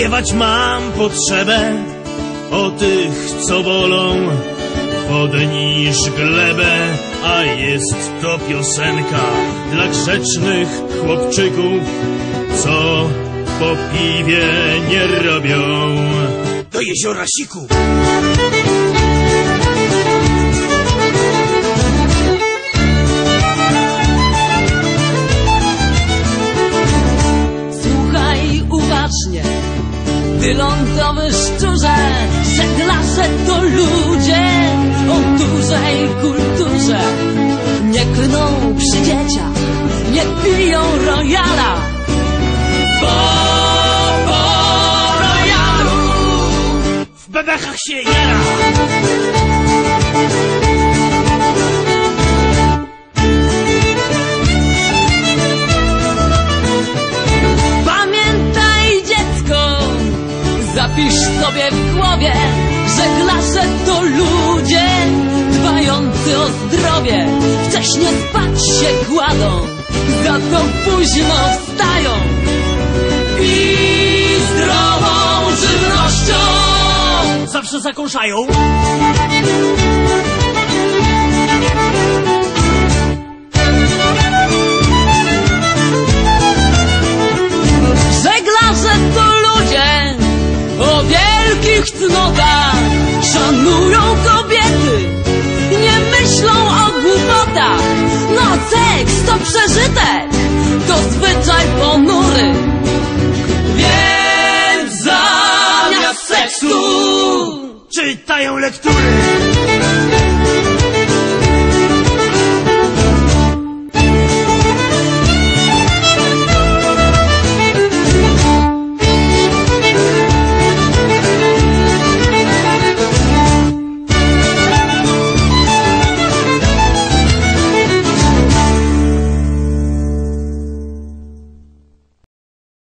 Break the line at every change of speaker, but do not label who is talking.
Śpiewać mam potrzebę o tych, co bolą wodniż glebę, a jest to piosenka dla grzecznych chłopczyków, co po piwie nie robią.
Do jeziora Siku.
Uważnie, wylądowy szczurze, żeglarze to ludzie o dużej kulturze. Nie klną przy dzieciach, nie piją rojala, bo po rojalu
W bebechach się jara!
Zapisz sobie w głowie, żeglarze to ludzie dbający o zdrowie. Wcześnie spać się kładą, za to późno wstają. I zdrową żywnością
Zawsze zakąszają.
Cnotach, szanują kobiety, nie myślą o głupotach. No seks to przeżytek, to zwyczaj ponury. Więc zamiast seksu
Czytają lektury.